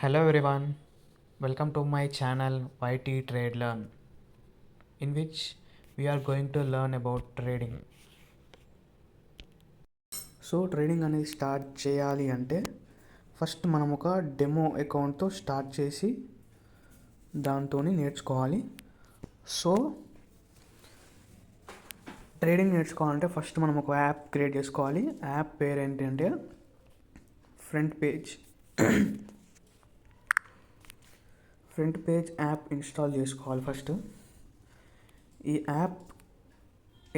Hello everyone, welcome to my channel YT Trade Learn, in which we are going to learn about trading. So trading అనేది start చేయాలి అంటే first మనం ఒక demo అకౌంట్తో start చేసి దాంతో నేర్చుకోవాలి. సో ట్రేడింగ్ నేర్చుకోవాలంటే ఫస్ట్ మనం ఒక యాప్ క్రియేట్ చేసుకోవాలి. యాప్ పేరు ఏంటంటే front page front page app install చేసుకోవాలి ఫస్ట్. ఈ యాప్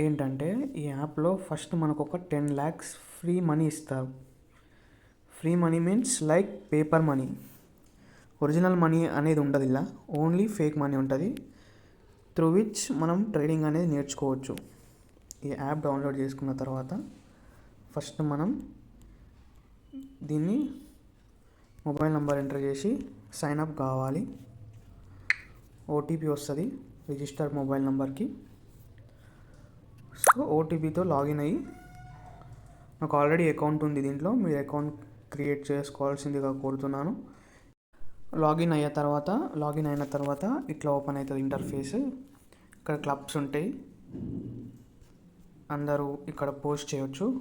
ఏంటంటే ఈ యాప్లో ఫస్ట్ మనకు ఒక టెన్ ల్యాక్స్ ఫ్రీ మనీ ఇస్తారు. Free money means like paper money. Original money అనేది ఉండదు ఇలా. ఓన్లీ ఫేక్ మనీ ఉంటుంది. త్రూ విచ్ మనం ట్రేడింగ్ అనేది నేర్చుకోవచ్చు. ఈ యాప్ డౌన్లోడ్ చేసుకున్న తర్వాత ఫస్ట్ మనం దీన్ని మొబైల్ నెంబర్ ఎంటర్ చేసి సైన్ అప్ కావాలి. ఓటీపీ వస్తుంది రిజిస్టర్ మొబైల్ నెంబర్కి. సో ఓటీపీతో లాగిన్ అయ్యి నాకు ఆల్రెడీ అకౌంట్ ఉంది దీంట్లో మీరు అకౌంట్ క్రియేట్ చేసుకోవాల్సిందిగా కోరుతున్నాను. లాగిన్ అయ్యే తర్వాత లాగిన్ అయిన తర్వాత ఇట్లా ఓపెన్ అవుతుంది ఇంటర్ఫేస్. ఇక్కడ క్లబ్స్ ఉంటాయి. అందరూ ఇక్కడ పోస్ట్ చేయొచ్చు.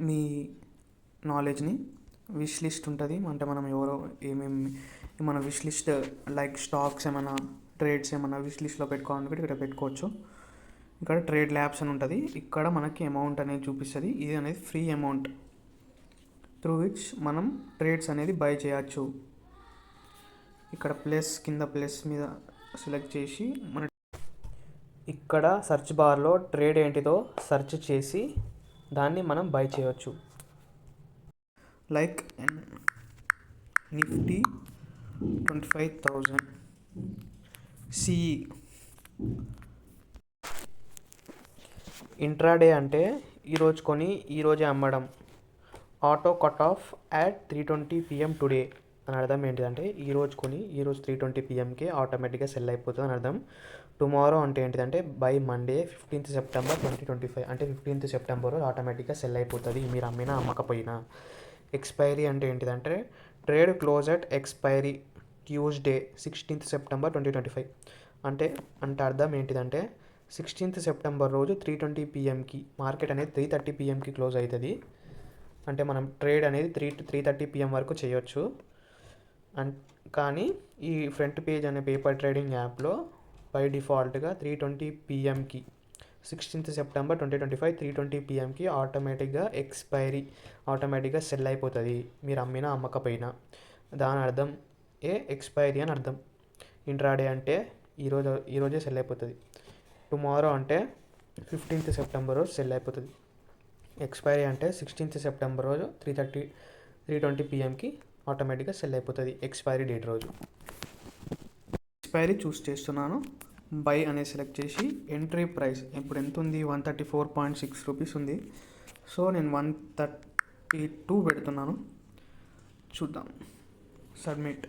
మీ నాలెడ్జ్ని విష్ లిస్ట్ ఉంటుంది. అంటే మనం ఎవరో ఏమేమి మన విష్ లిస్ట్ లైక్ స్టాక్స్ ఏమైనా ట్రేడ్స్ ఏమైనా విష్ లిస్ట్లో పెట్టుకోవాలనుకుంటే ఇక్కడ పెట్టుకోవచ్చు. ఇక్కడ ట్రేడ్ ల్యాబ్స్ అని ఉంటుంది. ఇక్కడ మనకి అమౌంట్ అనేది చూపిస్తుంది. ఇది అనేది ఫ్రీ అమౌంట్ త్రూ విచ్ మనం ట్రేడ్స్ అనేది బై చేయొచ్చు. ఇక్కడ ప్లస్ కింద ప్లస్ మీద సెలెక్ట్ చేసి మన ఇక్కడ సెర్చ్ బార్లో ట్రేడ్ ఏంటిదో సెర్చ్ చేసి దాన్ని మనం బై చేయవచ్చు like Nifty twenty five thousand CE intraday అంటే ఈరోజు కొని ఈరోజే అమ్మడం. Auto cut off at three twenty PM today అని అర్థం ఏంటిదంటే ఈరోజు కొని ఈరోజు త్రీ ట్వంటీ పిఎంకి ఆటోమేటిక్గా సెల్ అయిపోతుంది అని అర్థం. టుమారో అంటే ఏంటిదంటే by Monday fifteenth September twenty twenty five అంటే ఫిఫ్టీన్త్ సెప్టెంబర్ ఆటోమేటిక్గా సెల్ అయిపోతుంది. మీరు అమ్మినా అమ్మకపోయినా. ఎక్స్పైరీ అంటే ఏంటిదంటే trade close at expiry Tuesday sixteenth September twenty twenty five అంటే అంటే అర్థం ఏంటిదంటే సిక్స్టీన్త్ సెప్టెంబర్ రోజు త్రీ ట్వంటీ పిఎంకి మార్కెట్ అనేది త్రీ థర్టీ పిఎంకి క్లోజ్ అవుతుంది అంటే మనం ట్రేడ్ అనేది త్రీ త్రీ థర్టీ పిఎం వరకు చేయొచ్చు. అండ్ కానీ ఈ ఫ్రంట్ పేజ్ అనే పేపర్ ట్రేడింగ్ యాప్లో బై డిఫాల్ట్గా three twenty పిఎంకి sixteenth September twenty twenty five three twenty పిఎంకి ఆటోమేటిక్గా ఎక్స్పైరీ ఆటోమేటిక్గా సెల్ అయిపోతుంది. మీరు అమ్మినా అమ్మకపోయినా. దాని అర్థం ఏ ఎక్స్పైరీ అని అర్థం. ఇంట్రాడే అంటే ఈరోజు ఈరోజే సెల్ అయిపోతుంది. టుమారో అంటే ఫిఫ్టీన్త్ సెప్టెంబర్ రోజు సెల్ అయిపోతుంది. ఎక్స్పైరీ అంటే సిక్స్టీన్త్ సెప్టెంబర్ రోజు త్రీ థర్టీ త్రీ ట్వంటీ పిఎంకి ఆటోమేటిక్గా సెల్ అయిపోతుంది ఎక్స్పైరీ డేట్ రోజు. ఎక్స్పైరీ చూస్ చేస్తున్నాను. బై అనేది సెలెక్ట్ చేసి ఎంట్రీ ప్రైస్ ఇప్పుడు ఎంత ఉంది one thirty four point six rupees ఉంది. సో నేను వన్ థర్టీ టూ పెడుతున్నాను. చూద్దాం. సబ్మిట్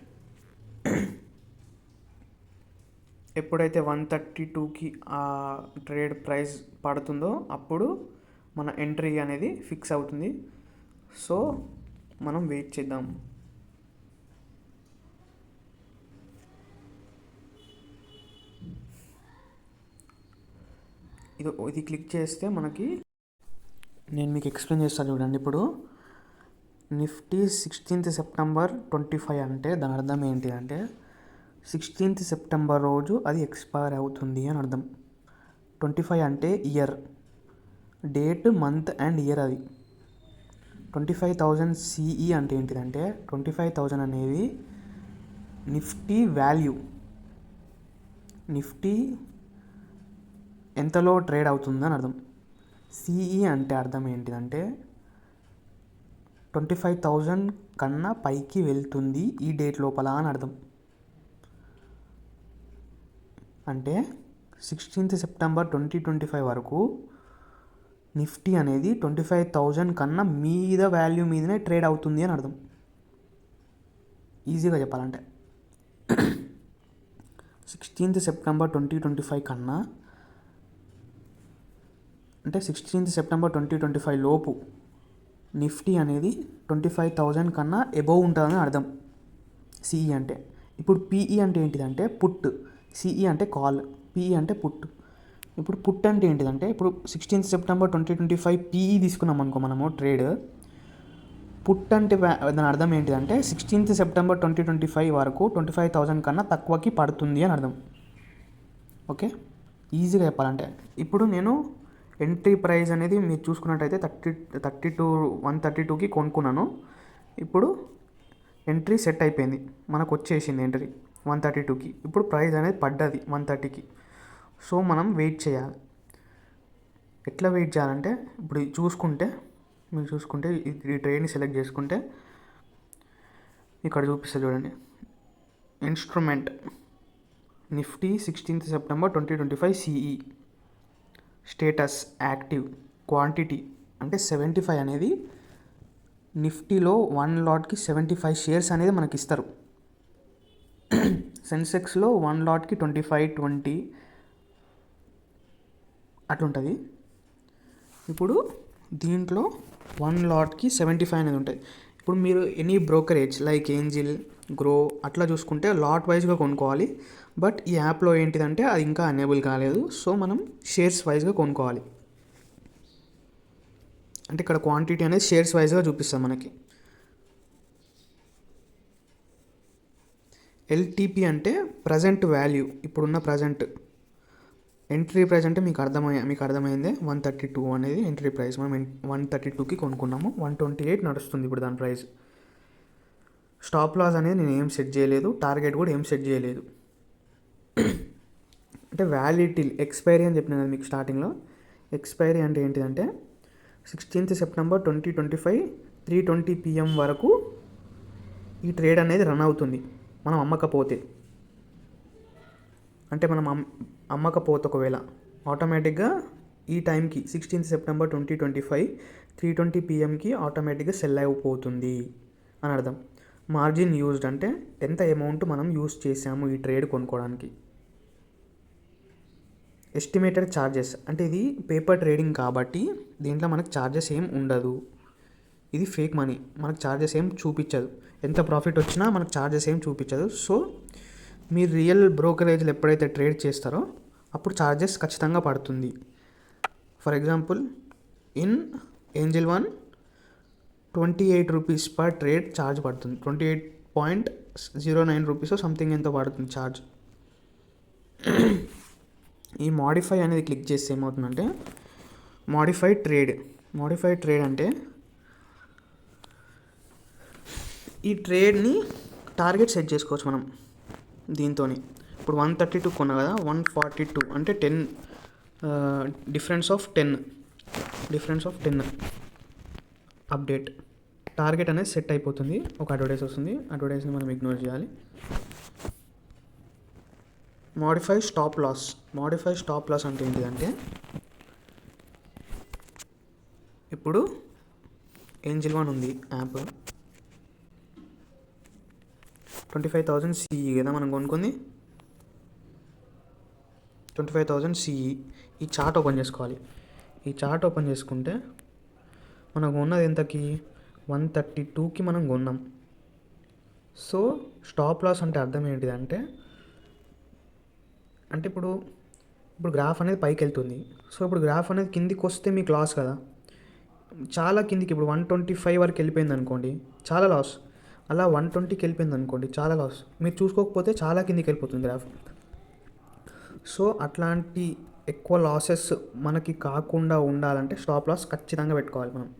ఎప్పుడైతే వన్ థర్టీ టూకి ఆ ట్రేడ్ ప్రైస్ పడుతుందో అప్పుడు మన ఎంట్రీ అనేది ఫిక్స్ అవుతుంది. సో మనం వెయిట్ చేద్దాం. ఇది ఇది క్లిక్ చేస్తే మనకి నేను మీకు ఎక్స్ప్లెయిన్ చేస్తాను చూడండి. ఇప్పుడు Nifty sixteenth September twenty five అంటే దాని అర్థం ఏంటి అంటే సిక్స్టీన్త్ సెప్టెంబర్ రోజు అది ఎక్స్పైర్ అవుతుంది అని అర్థం. ట్వంటీ ఫైవ్ అంటే year. Date month and year అది. ట్వంటీ ఫైవ్ థౌజండ్ సిఈ అంటే ఏంటిదంటే ట్వంటీ ఫైవ్ థౌజండ్ అనేది నిఫ్టీ వాల్యూ. నిఫ్టీ ఎంతలో ట్రేడ్ అవుతుందని అర్థం. సిఈ అంటే అర్థం ఏంటిదంటే ట్వంటీ ఫైవ్ థౌజండ్ కన్నా పైకి వెళ్తుంది ఈ డేట్ లోపల అని అర్థం. అంటే sixteenth September twenty twenty five వరకు నిఫ్టీ అనేది ట్వంటీ ఫైవ్ థౌజండ్ కన్నా మీద వాల్యూ మీదనే ట్రేడ్ అవుతుంది అని అర్థం. ఈజీగా చెప్పాలంటే. Sixteenth September twenty twenty five కన్నా అంటే sixteenth September twenty twenty five లోపు నిఫ్టీ అనేది ట్వంటీ ఫైవ్ థౌజండ్ కన్నా ఎబోవ్ ఉంటుందని అర్థం. సిఈ e అంటే. ఇప్పుడు పిఈ అంటే ఏంటిదంటే పుట్. సిఈ e అంటే కాల్. పిఈ అంటే పుట్. ఇప్పుడు పుట్ అంటే ఏంటిదంటే ఇప్పుడు sixteenth September twenty twenty five PE తీసుకున్నాం అనుకో మనము ట్రేడ్. పుట్ అంటే దాని అర్థం ఏంటిదంటే sixteenth September twenty twenty five వరకు ట్వంటీ ఫైవ్ థౌజండ్ కన్నా తక్కువకి పడుతుంది అని అర్థం. ఓకే? ఈజీగా చెప్పాలంటే. ఇప్పుడు నేను ఎంట్రీ ప్రైస్ అనేది మీరు చూసుకున్నట్టయితే thirty thirty two one thirty టూకి కొనుక్కున్నాను. ఇప్పుడు ఎంట్రీ సెట్ అయిపోయింది. మనకు వచ్చేసింది ఎంట్రీ వన్ థర్టీ టూకి ఇప్పుడు ప్రైస్ అనేది పడ్డది వన్ థర్టీకి. సో మనం వెయిట్ చేయాలి. ఎట్లా వెయిట్ చేయాలంటే ఇప్పుడు చూసుకుంటే మీరు చూసుకుంటే ఈ- ట్రైన్ని సెలెక్ట్ చేసుకుంటే ఇక్కడ చూపిస్తుంది చూడండి. Instrument Nifty sixteenth September twenty twenty five CE status active quantity అంటే సెవెంటీ ఫైవ్ అనేది నిఫ్టీలో వన్ లాట్కి సెవెంటీ ఫైవ్ షేర్స్ అనేది మనకి ఇస్తారు సెన్సెక్స్లో వన్ లాట్కి ట్వంటీ ఫైవ్ ట్వంటీ అట్లుంటుంది. ఇప్పుడు దీంట్లో వన్ లాట్కి సెవెంటీ ఫైవ్ అనేది ఉంటుంది. ఇప్పుడు మీరు any brokerage like Angel Groww అట్లా చూసుకుంటే లాట్ వైజ్గా కొనుక్కోవాలి. బట్ ఈ యాప్లో ఏంటిదంటే అది ఇంకా అనేబుల్ కాలేదు. సో మనం షేర్స్ వైజ్గా కొనుక్కోవాలి. అంటే ఇక్కడ క్వాంటిటీ అనేది షేర్స్ వైజ్గా చూపిస్తాం మనకి. ఎల్టీపీ అంటే ప్రజెంట్ వాల్యూ ఇప్పుడున్న ప్రజెంట్ ఎంట్రీ ప్రైస్ అంటే మీకు అర్థమయ్యే మీకు అర్థమైందే? వన్ థర్టీ టూ అనేది ఎంట్రీ ప్రైస్ మనం వన్ థర్టీ టూకి కొనుక్కున్నాము. వన్ ట్వంటీ ఎయిట్ నడుస్తుంది ఇప్పుడు దాని ప్రైస్ స్టాప్ లాస్ అనేది నేను ఏం సెట్ చేయలేదు టార్గెట్ కూడా ఏం సెట్ చేయలేదు. అంటే వ్యాలిడిటీ ఎక్స్పైరీ అని చెప్పిన కదా మీకు స్టార్టింగ్లో ఎక్స్పైరీ అంటే ఏంటిదంటే sixteenth September twenty twenty five three twenty PM వరకు ఈ ట్రేడ్ అనేది రన్ అవుతుంది. మనం అమ్మకపోతే. అంటే మనం అమ్ అమ్మకపోతే ఒకవేళ. ఆటోమేటిక్గా ఈ టైంకి sixteenth September twenty twenty five three twenty పిఎంకి ఆటోమేటిక్గా సెల్ అయిపోతుంది అని అర్థం. మార్జిన్ యూజ్డ్ అంటే ఎంత అమౌంట్ మనం యూజ్ చేసాము ఈ ట్రేడ్ కొనుక్కోవడానికి? ఎస్టిమేటెడ్ ఛార్జెస్ అంటే ఇది పేపర్ ట్రేడింగ్ కాబట్టి దీంట్లో మనకు ఛార్జెస్ ఏం ఉండదు. ఇది ఫేక్ మనీ మనకు ఛార్జెస్ ఏం చూపించదు. ఎంత ప్రాఫిట్ వచ్చినా మనకు ఛార్జెస్ ఏం చూపించదు. సో మీరు రియల్ బ్రోకరేజ్లు ఎప్పుడైతే ట్రేడ్ చేస్తారో అప్పుడు ఛార్జెస్ ఖచ్చితంగా పడుతుంది. For example in Angel one twenty eight rupees per trade charge పడుతుంది. Twenty eight point zero nine rupees something ఎంత పడుతుంది ఛార్జ్. ఈ మాడిఫై అనేది క్లిక్ చేస్తే ఏమవుతుందంటే మాడిఫై ట్రేడ్ మాడిఫై ట్రేడ్ అంటే ఈ ట్రేడ్ని టార్గెట్ సెట్ చేసుకోవచ్చు మనం దీంతో ఇప్పుడు వన్ థర్టీ టూ కొన్నా కదా వన్ ఫార్టీ టూ అంటే ten difference of ten difference of ten. Update. Target అనేది సెట్ అయిపోతుంది. ఒక అడ్వర్టైజ్ వస్తుంది. అడ్వర్టైజ్ని మనం ఇగ్నోర్ చేయాలి. Modify stop loss modify stop loss అంటే ఏంటిదంటే ఇప్పుడు ఏంజిల్ వన్ ఉంది app. Twenty five thousand CE కదా మనం కొనుక్కుంది. ట్వంటీ ఫైవ్ థౌజండ్ సిఈ ఈ చార్ట్ ఓపెన్ చేసుకోవాలి. ఈ చార్ట్ ఓపెన్ చేసుకుంటే మనం కొన్నది ఎంతకి? వన్ థర్టీ టూకి మనం కొన్నాం. సో స్టాప్ లాస్ అంటే అర్థం ఏంటిదంటే అంటే ఇప్పుడు ఇప్పుడు గ్రాఫ్ అనేది పైకి వెళ్తుంది. సో ఇప్పుడు గ్రాఫ్ అనేది కిందికి వస్తే మీకు లాస్ కదా? చాలా కిందికి ఇప్పుడు వన్ ట్వంటీ ఫైవ్ వరకు వెళ్ళిపోయింది అనుకోండి చాలా లాస్. అలా వన్ ట్వంటీకి వెళ్ళిపోయింది అనుకోండి చాలా లాస్. మీరు చూసుకోకపోతే చాలా కిందికి వెళ్ళిపోతుంది గ్రాఫ్. సో అట్లాంటి ఎక్కువ లాసెస్ మనకి కాకుండా ఉండాలంటే స్టాప్ లాస్ ఖచ్చితంగా పెట్టుకోవాలి మనం.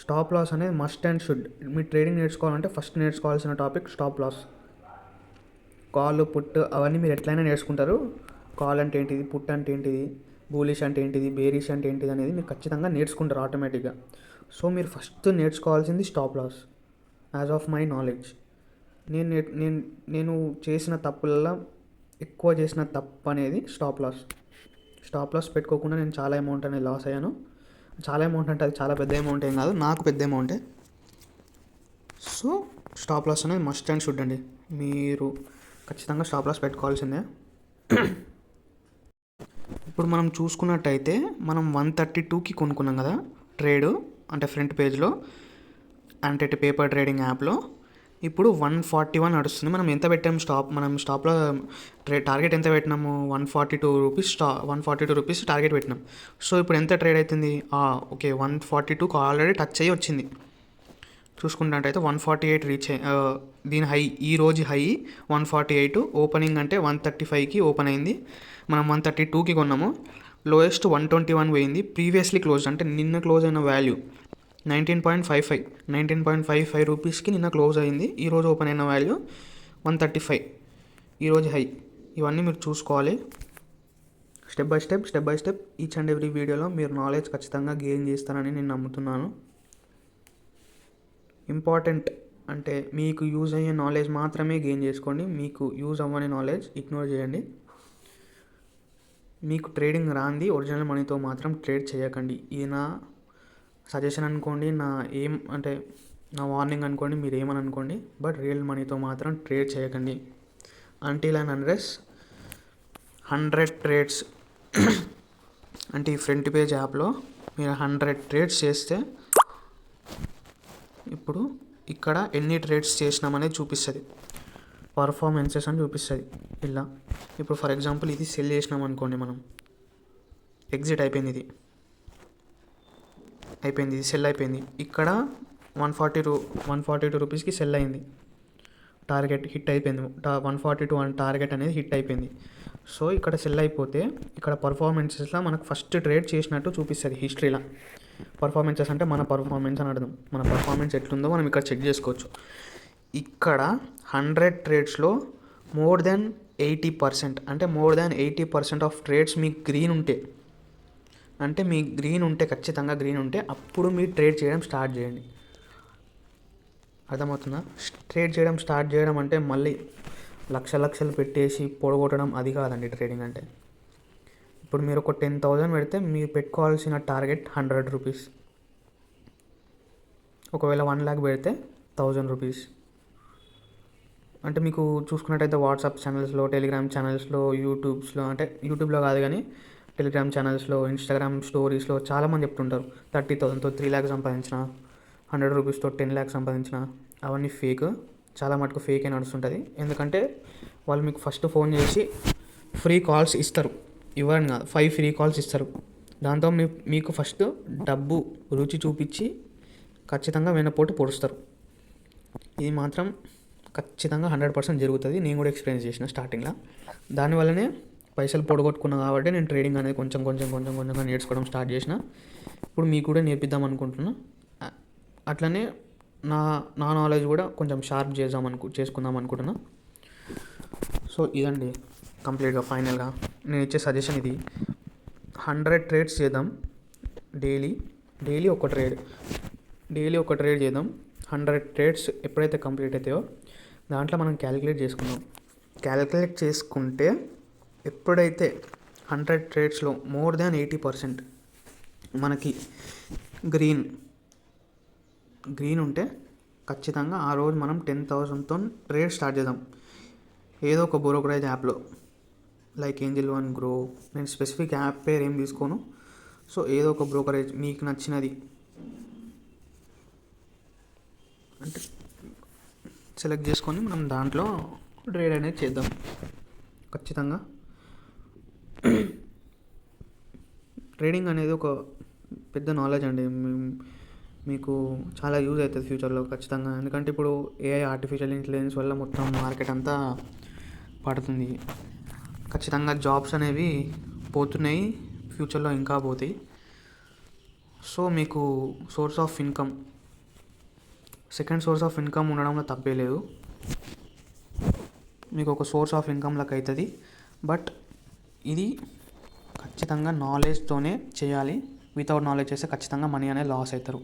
స్టాప్ లాస్ అనేది మస్ట్ అండ్ షుడ్ మీరు ట్రేడింగ్ నేర్చుకోవాలంటే ఫస్ట్ నేర్చుకోవాల్సిన topic stop loss call put అవన్నీ మీరు ఎట్లయినా నేర్చుకుంటారు. కాల్ అంటే ఏంటిది? పుట్ అంటే ఏంటిది? బూలిష్ అంటే ఏంటిది? బేరిష్ అంటే ఏంటిది అనేది మీరు ఖచ్చితంగా నేర్చుకుంటారు ఆటోమేటిక్గా సో మీరు ఫస్ట్ నేర్చుకోవాల్సింది stop loss as of my knowledge నేను నేను నేను చేసిన తప్పులలో ఎక్కువ చేసిన తప్పు అనేది స్టాప్ లాస్ స్టాప్ లాస్ పెట్టుకోకుండా నేను చాలా అమౌంట్ అనేది లాస్ అయ్యాను. చాలా అమౌంట్ అంటే అది చాలా పెద్ద అమౌంట్ ఏం కాదు. నాకు పెద్ద అమౌంటే సో స్టాప్ లాస్ అనేది మస్ట్ అండ్ షుడ్ అండి. మీరు ఖచ్చితంగా స్టాప్ లాస్ పెట్టుకోవాల్సిందే. ఇప్పుడు మనం చూసుకున్నట్టయితే మనం వన్ థర్టీ టూకి కొనుక్కున్నాం కదా ట్రేడ్ అంటే ఫ్రంట్ పేజ్లో అంటే పేపర్ ట్రేడింగ్ యాప్లో ఇప్పుడు వన్ ఫార్టీ వన్ నడుస్తుంది. మనం ఎంత పెట్టాము స్టాప్ మనం స్టాప్లో ట్రే టార్గెట్ ఎంత పెట్టినాము? వన్ ఫార్టీ టూ రూపీస్ స్టా one forty two rupees target పెట్టినాం. సో ఇప్పుడు ఎంత ట్రేడ్ అవుతుంది ఓకే వన్ ఫార్టీ టూకి ఆల్రెడీ టచ్ అయ్యి వచ్చింది. చూసుకుంటే వన్ ఫార్టీ ఎయిట్ రీచ్ దీని హై ఈ రోజు high one forty eight opening అంటే వన్ థర్టీ ఫైవ్కి ఓపెన్ అయింది. మనం వన్ థర్టీ టూకి కొన్నాము. లోయెస్ట్ వన్ ట్వంటీ వన్ పోయింది. ప్రీవియస్లీ క్లోజ్ అంటే నిన్న క్లోజ్ అయిన value. Nineteen point five five nineteen point five five రూపీస్కి నిన్న క్లోజ్ అయింది. ఈరోజు ఓపెన్ అయిన వాల్యూ వన్ థర్టీ ఫైవ్. ఈరోజు హై. ఇవన్నీ మీరు చూసుకోవాలి. Step by step step by step each and every వీడియోలో మీరు నాలెడ్జ్ ఖచ్చితంగా గెయిన్ చేస్తారని నేను నమ్ముతున్నాను. ఇంపార్టెంట్ అంటే మీకు యూజ్ అయ్యే నాలెడ్జ్ మాత్రమే గెయిన్ చేసుకోండి. మీకు యూజ్ అవ్వని నాలెడ్జ్ ఇగ్నోర్ చేయండి. మీకు ట్రేడింగ్ రాంది ఒరిజినల్ మనీతో మాత్రం ట్రేడ్ చేయకండి. ఇది నా సజెషన్ అనుకోండి నా ఏం అంటే నా వార్నింగ్ అనుకోండి మీరు ఏమని అనుకోండి బట్ రియల్ మనీతో మాత్రం ట్రేడ్ చేయకండి. Until and unless hundred trades అంటే ఈ ఫ్రంట్ పేజ్ యాప్లో మీరు హండ్రెడ్ ట్రేడ్స్ చేస్తే ఇప్పుడు ఇక్కడ ఎన్ని ట్రేడ్స్ చేసినామనేది చూపిస్తుంది. పర్ఫార్మెన్సెస్ అని చూపిస్తుంది. ఇలా. ఇప్పుడు ఫర్ ఎగ్జాంపుల్ ఇది సెల్ చేసినాం అనుకోండి మనం. ఎగ్జిట్ అయిపోయింది ఇది. అయిపోయింది ఇది సెల్ అయిపోయింది. ఇక్కడ one forty two one forty two రూపీస్కి సెల్ అయింది. టార్గెట్ హిట్ అయిపోయింది. వన్ ఫార్టీ టూ అని టార్గెట్ అనేది హిట్ అయిపోయింది. సో ఇక్కడ సెల్ అయిపోతే ఇక్కడ పర్ఫార్మెన్సెస్లో మనకు ఫస్ట్ ట్రేడ్ చేసినట్టు చూపిస్తుంది హిస్టరీలో పర్ఫార్మెన్సెస్ అంటే మన పర్ఫార్మెన్స్ అని అర్థం. మన పర్ఫార్మెన్స్ ఎట్లుందో మనం ఇక్కడ చెక్ చేసుకోవచ్చు. ఇక్కడ హండ్రెడ్ ట్రేడ్స్లో మోర్ దెన్ ఎయిటీ పర్సెంట్ అంటే more than eighty percent of trades మీకు గ్రీన్ ఉంటే అంటే మీ గ్రీన్ ఉంటే ఖచ్చితంగా గ్రీన్ ఉంటే అప్పుడు మీరు ట్రేడ్ చేయడం స్టార్ట్ చేయండి. అర్థమవుతుందా? ట్రేడ్ చేయడం స్టార్ట్ చేయడం అంటే మళ్ళీ లక్ష లక్షలు పెట్టేసి పొడగొట్టడం అది కాదండి ట్రేడింగ్ అంటే. ఇప్పుడు మీరు ఒక టెన్ థౌజండ్ పెడితే మీరు పెట్టుకోవాల్సిన టార్గెట్ హండ్రెడ్ రూపీస్. ఒకవేళ వన్ ల్యాక్ పెడితే థౌజండ్ రూపీస్. అంటే మీకు చూసుకున్నట్టయితే వాట్సాప్ ఛానల్స్లో టెలిగ్రామ్ ఛానల్స్లో యూట్యూబ్స్లో అంటే యూట్యూబ్లో కాదు కానీ టెలిగ్రామ్ ఛానల్స్లో ఇన్స్టాగ్రామ్ స్టోరీస్లో చాలామంది చెప్తుంటారు. థర్టీ థౌసండ్తో త్రీ ల్యాక్స్ సంపాదించిన హండ్రెడ్ రూపీస్తో టెన్ ల్యాక్స్ సంపాదించిన అవన్నీ ఫేక్. చాలా మటుకు ఫేక్ అని నడుస్తుంటుంది. ఎందుకంటే వాళ్ళు మీకు ఫస్ట్ ఫోన్ చేసి ఫ్రీ కాల్స్ ఇస్తారు. ఇవ్వని కాదు ఫైవ్ ఫ్రీ కాల్స్ ఇస్తారు. దాంతో మీ మీకు ఫస్ట్ డబ్బు రుచి చూపించి ఖచ్చితంగా వెనపోటు పొడుస్తారు. ఇది మాత్రం ఖచ్చితంగా హండ్రెడ్ పర్సెంట్ జరుగుతుంది. నేను కూడా ఎక్స్పీరియన్స్ చేసిన స్టార్టింగ్లో. దానివల్లనే పైసలు పొడగొట్టుకున్నా కాబట్టి నేను ట్రేడింగ్ అనేది కొంచెం కొంచెం కొంచెం కొంచెంగా నేర్చుకోవడం స్టార్ట్ చేసిన. ఇప్పుడు మీకు కూడా నేర్పిద్దాం అనుకుంటున్నా. అట్లనే నా నా నాలెడ్జ్ కూడా కొంచెం షార్ప్ చేద్దాం అనుకు చేసుకుందాం అనుకుంటున్నా. సో ఇదండి కంప్లీట్గా ఫైనల్గా నేను ఇచ్చే సజెషన్ ఇది. హండ్రెడ్ ట్రేడ్స్ చేద్దాం డైలీ డైలీ ఒక ట్రేడ్ డైలీ ఒక ట్రేడ్ చేద్దాం. హండ్రెడ్ ట్రేడ్స్ ఎప్పుడైతే కంప్లీట్ అవుతాయో దాంట్లో మనం క్యాలిక్యులేట్ చేసుకుందాం. క్యాలిక్యులేట్ చేసుకుంటే ఎప్పుడైతే హండ్రెడ్ ట్రేడ్స్లో మోర్ దాన్ ఎయిటీ పర్సెంట్ మనకి గ్రీన్ గ్రీన్ ఉంటే ఖచ్చితంగా ఆ రోజు మనం టెన్ థౌసండ్తో ట్రేడ్ స్టార్ట్ చేద్దాం. ఏదో ఒక బ్రోకరేజ్ యాప్లో లైక్ ఏంజిల్ వన్ గ్రో నేను స్పెసిఫిక్ యాప్ పేరు ఏం తీసుకోను. సో ఏదో ఒక బ్రోకరేజ్ మీకు నచ్చినది. అంటే సెలెక్ట్ చేసుకొని మనం దాంట్లో ట్రేడ్ అనేది చేద్దాం. ఖచ్చితంగా. ట్రేడింగ్ అనేది ఒక పెద్ద నాలెడ్జ్ అండి. మీకు చాలా యూజ్ అవుతుంది ఫ్యూచర్లో ఖచ్చితంగా. ఎందుకంటే ఇప్పుడు ఏఐ ఆర్టిఫిషియల్ ఇంటెలిజెన్స్ వల్ల మొత్తం మార్కెట్ అంతా పడుతుంది. ఖచ్చితంగా జాబ్స్ అనేవి పోతున్నాయి ఫ్యూచర్లో ఇంకా పోతాయి. సో మీకు source of income second source of income ఉండడంలో తప్పే లేదు. మీకు ఒక సోర్స్ ఆఫ్ ఇన్కమ్ లాగా అవుతుంది బట్ ఇది ఖచ్చితంగా నాలెడ్జ్తోనే చేయాలి. వితౌట్ నాలెడ్జ్ చేస్తే ఖచ్చితంగా మనీ అనేది లాస్ అవుతారు.